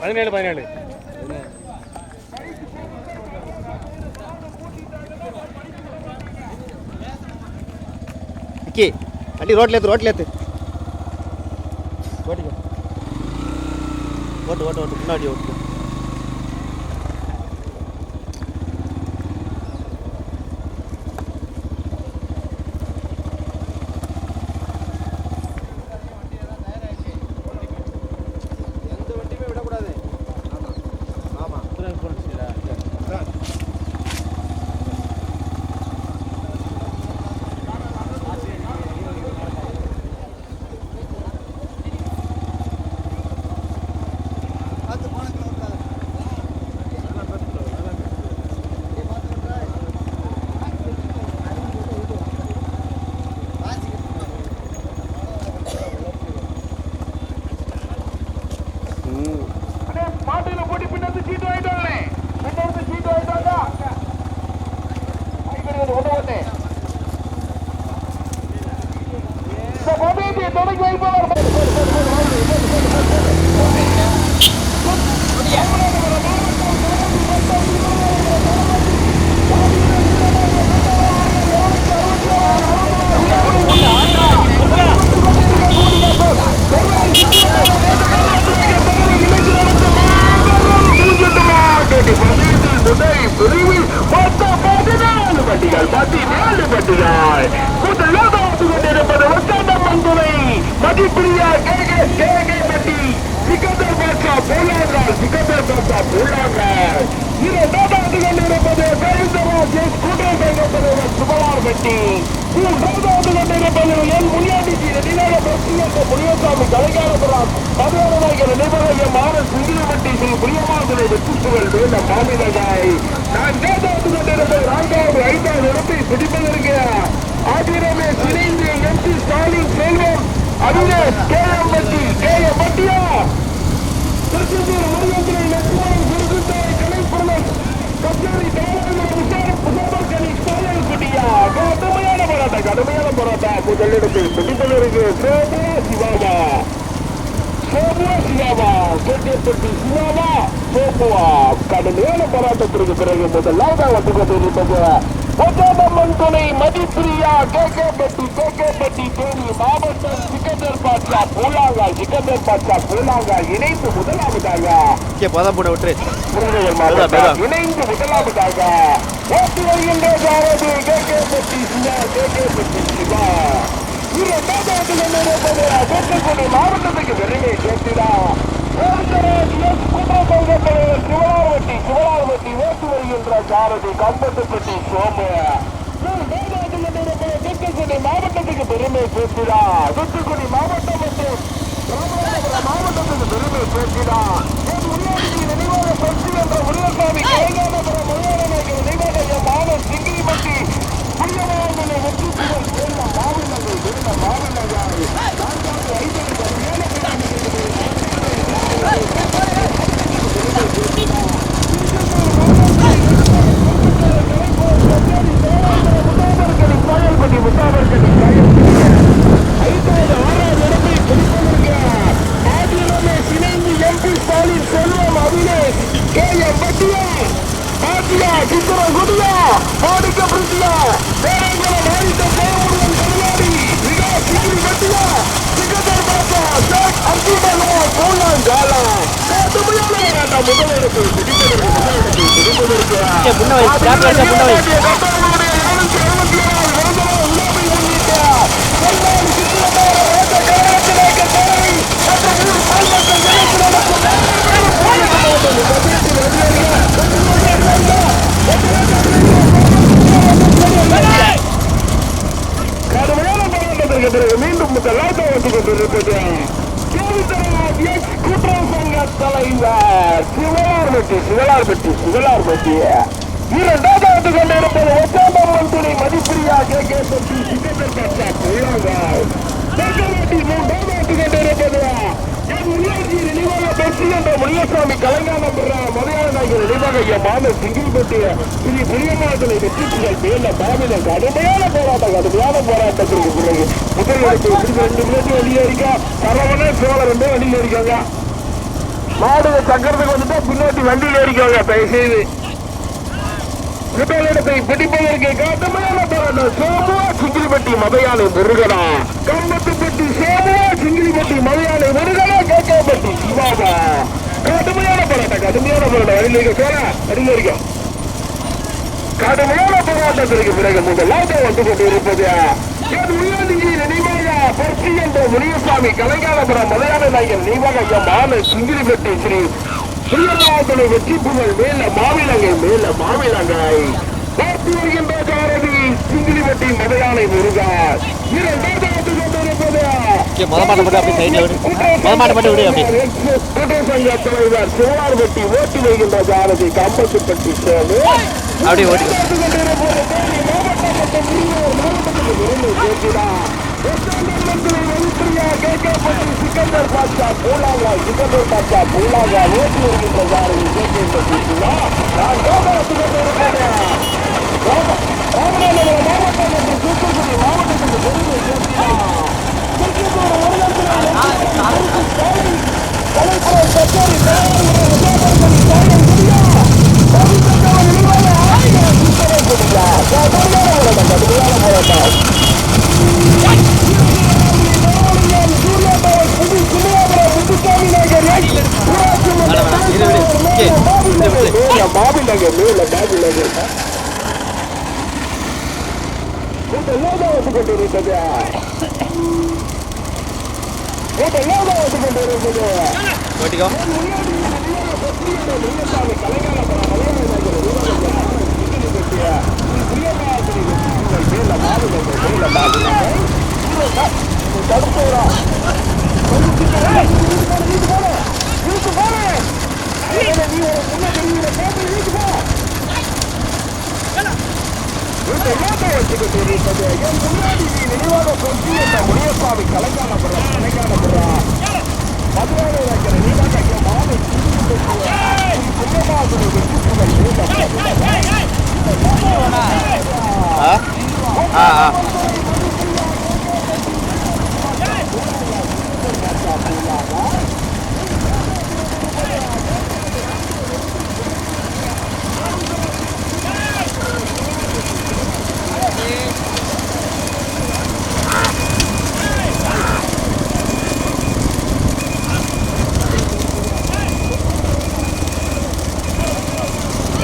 பதினேழு பதினேழு. விக்கி வண்டி ரோட்ல ஏத்து ரோட்ல ஏத்து. ஓட்டிக்கோ. ஓட்டு ஓட்டு ஓட்டு முன்னாடி ஓட்டு. தொடங்கி வைப்பவர் துணை மதிப்பிரியா கேகே கேகே பட்டி. சிக்கந்தர் பாட்சா போலாங்கால் சிக்கந்தர் பாட்சா போலாங்கள் இரண்டாவது கொண்டிருப்பது பெருந்தராஜ் எஸ் குடல் கைகொண்டவர் சுபலார் பட்டி. மூன்றாவது கொண்டிருப்பது என் முனியாண்டி நிலைய பற்றி என்ற முனியசாமி கலைஞானபுரம் பதினோராயிரம் நிபுணர் மான சிங்கிலமட்டி ஸ்ரீ புரியமாதுரை வெற்றிப்புகள் வேண்ட மாநிலகாய் நான்காவது கொண்டிருப்பது நான்காவது ஐந்தாவது இடத்தை பிடிப்பதற்கு ஆதிரமே சிறைந்து M P Stalin Selvam Avinesh K M Patti K M பட்டியா Tiruchendur முருகத்துறை லட்சுமணன் குருகுத்தாய் கலைப்புரன் கச்சேரி தாராளமன்ற விசார புகார்கனி ஸ்டாலின் குட்டியா? கடுமையான போராட்டம் கடுமையான போராட்டம். முதலிடத்தில் பிடிப்பதற்கு சோபா சிவாவா. சோபுவா சிவாவா கோட்டியப்பட்டி சிவாவா சோபுவா கடுமையான போராட்டத்திற்கு பிறகு முதலாவதாக வந்து கொண்டிருப்பது ஒட்டாமம்மன் துணை Mathipriya K K Patti K K Patti Theni மாவட்டம் சிக்கந்தர் பாட்சா பூலாங்கால் சிக்கந்தர் பாட்சா பூலாங்கால் இணைந்து முதலாவதாக விக்கி போதா போட விட்டுரு புரிந்தவர் பேரா. மாவட்டம் இணைந்து முதலாவதாக ஓட்டு வருகின்ற சாரதி கே கே பட்டி சிவா கே கே பட்டி சிவா இரண்டாவது மாவட்டத்துக்கு பெருமை சேர்த்திடா சிவராமட்டி சிவராமட்டி ஓட்டு வருகின்ற சாரதி கம்பத்துப்பட்டி சோமு தூத்துக்குடி மாவட்டத்துக்கு பெருமை சேர்த்திடா தூத்துக்குடி மாவட்டம் மற்றும் மாவட்டத்துக்கு பெருமை சேர்த்திடா நினைவாக பற்றி என்ற முருகசாமி கலைஞானபுரம் முருகநாயகர் நினைவாக என் மாவன் சிங்கிரிமட்டி புரியவாதனை வெற்றி புகழ் சேர்ந்த மாவட்டங்கள் சேர்ந்த மாவட்டங்கள் நான்காவது ஐந்தாவது கடுமையான முத்தாபர்கனி கோயல்பட்டி முத்தாபர்கனி ஐந்தாவது ஆறாவது இடத்தை பிடிப்பதற்கு ஆதியிலுமே சினைந்து M P Stalin Selvam Abilesh K M பட்டியா பாட்டியா சித்திரம் குடியா மாணிக்க பிரிட்டியா வேறங்களை மாறிட்ட தேவமுருகன் கருவாடி விகா சிங்கிரி பட்டியா சிக்கந்தர் பாப்பா ஷேக் அப்துல்லா பூலான் ஜாலா. கடுமையான போராட்டம் முதலிடத்தை பிடிப்பதற்கு முதலிடத்தை பிடிப்பதற்கு விக்கி முன்ன வை கேப் வச்சா முன்ன வை கடுமையான போராட்டத்திற்கு பிறகு மீண்டும் முதலாவது வந்து கொண்டிருப்பது கூட்டுறவு சங்க தலைவர் சிவலார்பட்டி சிவலார்பட்டி சிவலார்பட்டி இரண்டாவது வந்து கொண்டிருப்பது ஒச்சாம்பம்மன் துணை மதிப்பிரியா கே கே மூன்றாவது வந்து கொண்டிருப்பது என் முன்னாடி நினைவாக பெற்றி என்ற முனியசாமி கலைஞானபுரம் மலையாள நினைவாக என் மாமன் சிங்கிள்பட்டி ஸ்ரீ பிரியமாதலை வெற்றி புகழ் மேல மாநில கடுமையான போராட்டம் கடுமையான போராட்டத்திற்கு பிறகு முதல் ரெண்டு பேரும் வெளியே இருக்கா சரவண சோழர் ரெண்டு வெளியே இருக்காங்க மாடு சக்கரத்துக்கு வந்துட்டா பின்னாடி வண்டியில் ஏறிக்கோங்க தயவு செய்து முதலிடத்தை பிடிப்பதற்கு காட்டமான போராட்டம் சோமுவா சிங்கிலிப்பட்டி மதையாலை முருகனா. கம்பத்துப்பட்டி சோமுவா சிங்கிலிப்பட்டி மதையாலை முருகனா கேட்கப்பட்டி சிவாதா கடுமையான போராட்டம் கடுமையான போராட்டம் அடியில் இருக்க சோழ அடியில் இருக்கும் கடுமையான போராட்டத்திற்கு பிறகு முதலாக வந்து கொண்டிருப்பது என் முனியசாமி கலைஞானபுரம் மலையாள நாயகன் நினைவாக ஐயா மான சிங்கிலிப்பட்டி ஸ்ரீ சுயமாதனை வெற்றி புகழ் மேல மாவிலங்கை மேல மாவிலங்காய். பார்த்து வருகின்ற சாரதி சிங்கிலிப்பட்டி மலையாளை முருகார் இரண்டாவது சிவார்பட்டி ஓட்டி வருகின்ற சாரதி கம்பத்துப்பட்டி சோழு அப்படியே ஓட்டி சிக்கந்தர் பாட்சா பூலாங்கா சிக்கந்தர் பாட்சா பூலாங்கா ஓட்டி வருகின்றதா சாரதி கேட்கின்ற நான் கோபுரத்துக்கு இருக்கிறேன் ராமநாதபுரம் மாவட்டம் மற்றும் தூத்துக்குடி மாவட்டத்துக்கு பெருமை சேர்க்கிறார் திருச்செந்தூர் வருடத்தில் கலைப்புறம் கச்சேரி இரு விடு ஓகே விடு விடு மாவிலங்க மேல மாவிலங்க இதெல்லாம் வந்து கொண்டிருக்கிறது இதெல்லாம் வந்து கொண்டிருக்கிறது ஓட்டிக்கோ முனியசாமி கலைஞானபுரம் கலைஞானபுரம் மதுரை வைக்கிற நீங்க மாலை ஆ ஆ ஆ. ரைட்டா ஓட்டிக்கோ ஓட்டிக்கோ பச்சைக்குடி ஓடி வரிய ஒரு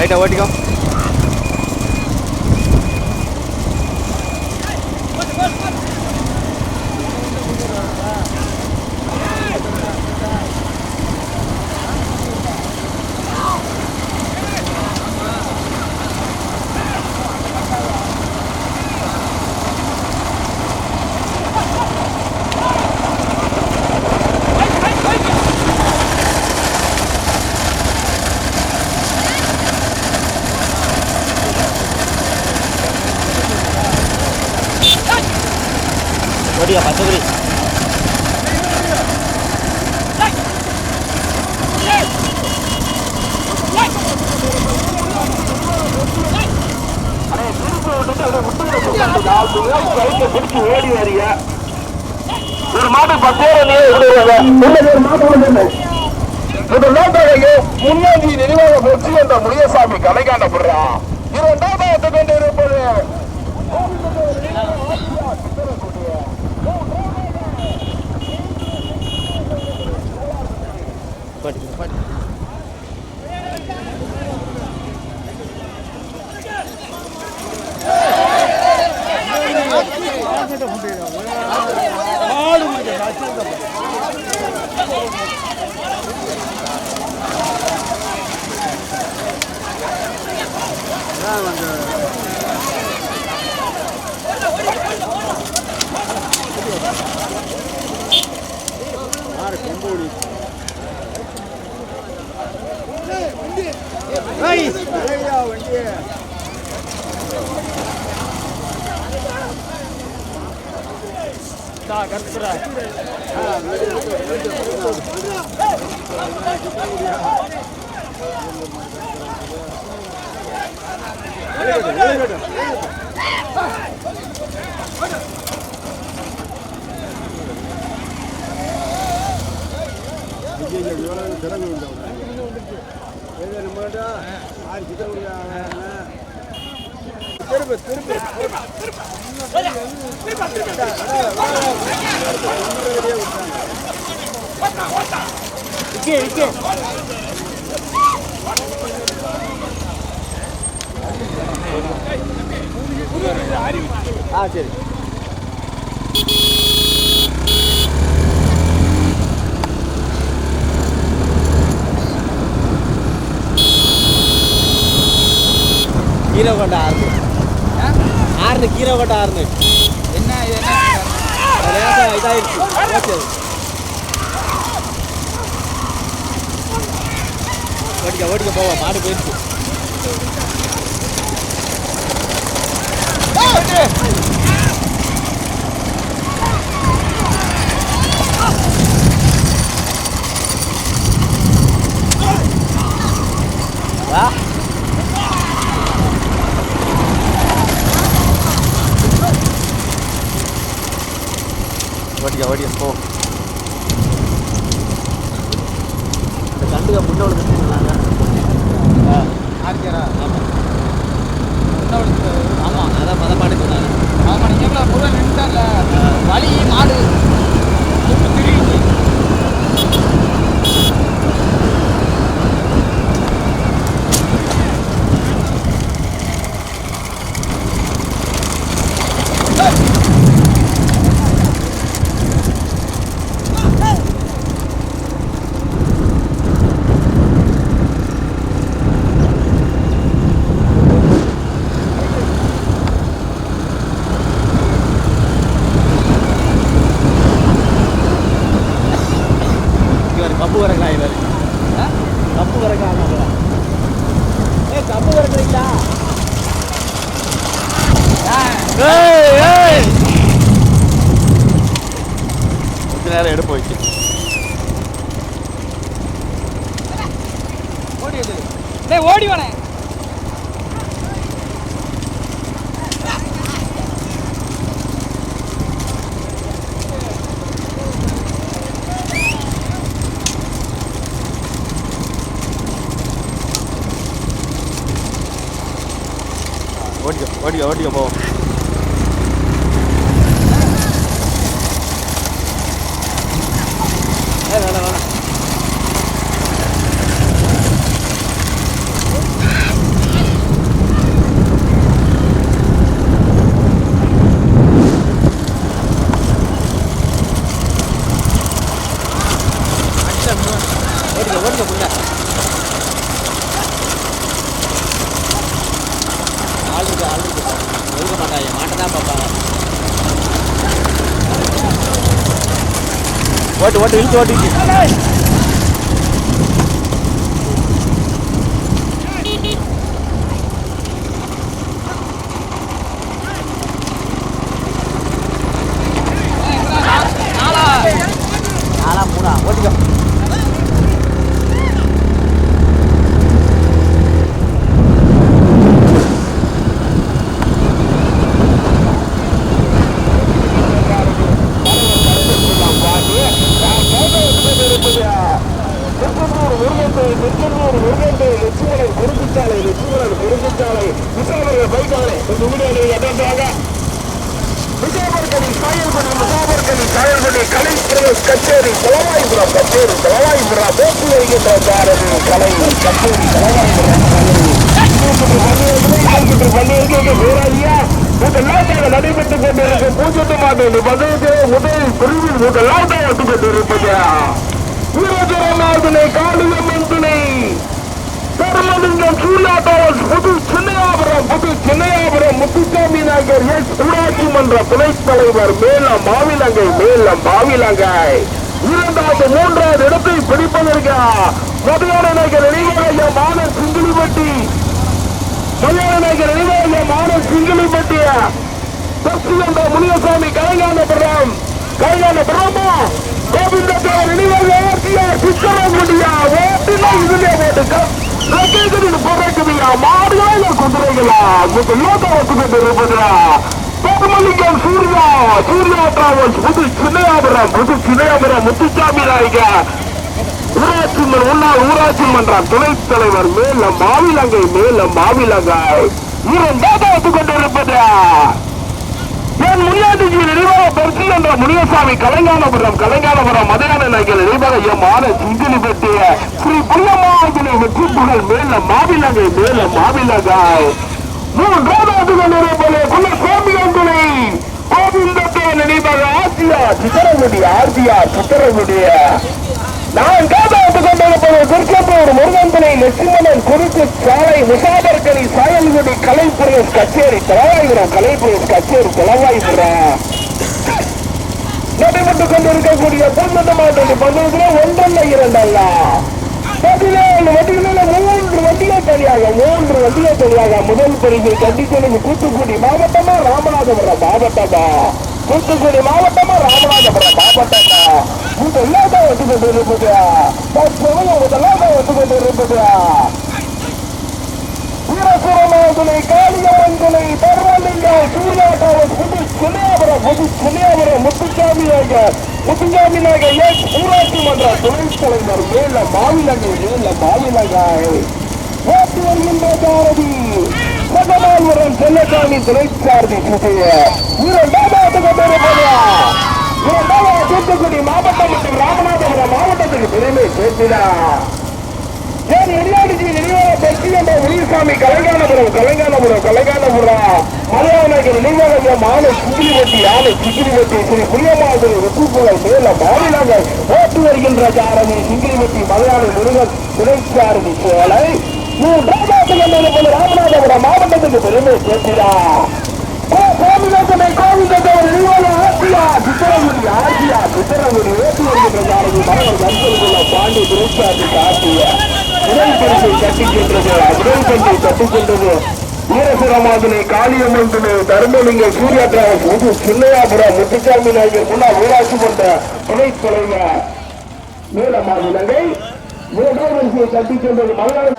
மாட்டு பத்தேரலையே விடுவாங்க முன்னது ஒரு மாட்டு வந்து ஒரு நோட்டாளையே முன்னாடி நினைவாக போச்சு என்ற முனியசாமி கலை இரண்டாவது நிப்பாட்டி நிப்பாட்டி ஆறு கொம்பு கற்பரா கற்பரா திறந்து ஆறு கிட்ட திரும்ப திரும்ப திரும்ப. ஆ சரி கீழே கொண்டா ஆறுனு கீரை கொண்ட ஆறுனு என்ன இது என்ன லேசா இதாயிருச்சு ஓகே. ஓடிக்க ஓடிக்க போவோம் மாடு போயிடுச்சு. ஓடிக்க போ. இந்த கண்டுக முன்னோடு கட்டிருந்தாங்க ஆர்கேரா ஆமாம் ஆமாம் அதான் மதப்பாடு சொன்னாங்க. நீங்க எவ்வளோ முருகா நின்றுட்டாங்க வலி மாடு. சுட்டு கொஞ்ச நேரம் எடுப்பு டேய் ஓடி வானே ஓடிக்க ஓடிக்க ஓடிக்க போவோம் no, no. ஓட்டு ஓட்டு இழுத்து ஓட்டிட்டு கச்சேரி தலவாய்புரம் கச்சேரி தலவாய்புரம் போக்கு வருகின்ற பாரதி கலை கச்சேரி தலவாய்புரம். நடைபெற்றுக் கொண்டிருக்கும் பூஜ்ஜியம் மாதம் பதினெட்டு முதல் பிரிவில் முதலாவதாக கொண்டிருப்பது வீரஜரநாதனை காளியம்மன் பெருமலிங்கம் புது சின்னையாபுரம் புது சின்னையாபுரம் முத்துசாமி நகர் எஸ் ஊராட்சி மன்ற துணைத் தலைவர் மேலம் மாவிலங்கை மேலம் மாவிலங்கை. இரண்டாவது மூன்றாவது இடத்தை பிடிப்பதற்கு மதுயான நகர் இணைவாய மான சிங்கிலிப்பட்டி. மதுயான நகர் இணைவாய மான சிங்கிளிப்பட்டி சசிகந்த முனியசாமி கலைஞானபுரம். கலைஞானபுரமா கோவிந்தத்தார் இணைவாய ஆர்டிஆர் சித்தரங்குடியா ஓட்டினா இதுலயே போட்டுக்க லொகேஷனில் போராக்குதியா மாடுகளா குதிரைகளா? முதல்ல ஒத்துக்கிட்டு சூர்யா சூர்யா டிராவல்ஸ் புது சின்னையாபுரம் புது சின்னையாபுரம் முத்துசாமி நாயகர் ஊராட்சி மன்ற- முன்னாள் ஊராட்சி மன்ற துணைத் தலைவர் மேல மாவிலங்கை மேல மாவிலங்கை இரண்டாவது கொண்டிருப்பதா என் முன்னாடி நிர்வாக பரிசு என்ற முனியசாமி கலைஞானபுரம் கலைஞானபுரம் மதுரான நகர் நிர்வாக எம்மான சிங்கிலி பெட்டிய ஸ்ரீ புரியமாஜனை வெற்றி புகழ் மேல மாவிலகை மேல மாவிலகாய் மூன்றாவது குல சுவாமியங்குளை கோவிந்தத்தை நினைவாக ஆசியா சித்திரகுடி ஆசியா சித்திரகுடிய நான் காதா கொண்டிருப்பது திருச்செந்தூர் முருகன்பனை லட்சுமணன் குறுக்கு சாலை முசாபர்கனி சாயல்குடி கலைப்புரியஸ் கச்சேரி தலவாய்புரம் கலைப்புரியஸ் கச்சேரி தலவாய்புரம். நடைபெற்றுக் கொண்டிருக்கக்கூடிய பொன்மந்த மாட்டு ஒன்றல்ல இரண்டல்ல. பதினேழு வண்டிகளில் மூன்று வண்டிகள் தனியாக மூன்று வண்டிகள் தனியாக முதல் பிரிவில் கண்டிச்சலுக்கு தூத்துக்குடி மாவட்டமா ராமநாதபுரம் மாவட்டமா? தூத்துக்குடி மாவட்டமா ராமநாதபுரம் மாவட்டமா முதலாக வந்து கொண்டு இருப்பதா இருப்பது முதலாக வந்து கொண்டு இருப்பதா வீரசுரமாதுளை காளியம்மன் துணை பர்வலிங்கம் சூர்யாட்டாவன் புது சுனியாபுரம் புது சுனியாபுரம் முத்துசாமியாக முத்துசாமியாக எஸ் ஊராட்சி மன்ற துணைத் தலைவர் மேல மாவிலங்கை மேல மாவிலங்காய். ஓட்டு வருகின்ற சாரதி சகமால்வரம் செல்லசாமி துணை சார்பில் சுதைய இரண்டாவது இரண்டாவது தூத்துக்குடி மாவட்டம் மற்றும் ராமநாதபுரம் மாவட்டத்துக்கு பெருமை சேர்க்கிறார் ஏன் எரியாடிஜி நினைவாக பெற்றி என்ற உயிர்சாமி கலைஞானபுரம் கலைஞானபுரம் கலைஞானபுரம் மலையாளர்கள் நினைவாக மாலை சிகிரிவட்டி ஆலை சிகிரிவட்டி ஸ்ரீ புரியமாதிரி ருத்துப்புகள் மேல மாநிலங்கள் ஓட்டு வருகின்ற சாரதி சிகிரிவட்டி மலையாள முருகன் துணைச்சாரதி சேலை மூன்றாவது கொண்டிருப்பது ராமநாதபுரம் மாவட்டத்துக்கு பெருமை சேர்க்கிறார் கோவிந்தனை கோவிந்தவர் நிறுவன ஆசியா சித்திரகுடி ஆசியா சித்திரகுடி ஓட்டு வருகின்ற சாரதி மரங்கள் பாண்டி துணைச்சாரதி காட்டிய உடல் பரிசை கட்டிக்கின்றது உடல் பரிசை கட்டிக்கின்றது. வீரசுரமாதனை காளியம்மன் துணை தர்மலிங்க சூர்யா டிராவல்ஸ் புது சின்னையாபுரம் முத்துசாமி நாயகர் முன்னாள் ஊராட்சி மன்ற துணைத் தலைவர். நீலமாதிலங்கை மூன்றாம் வரிசையை கட்டி சென்றது மலையாள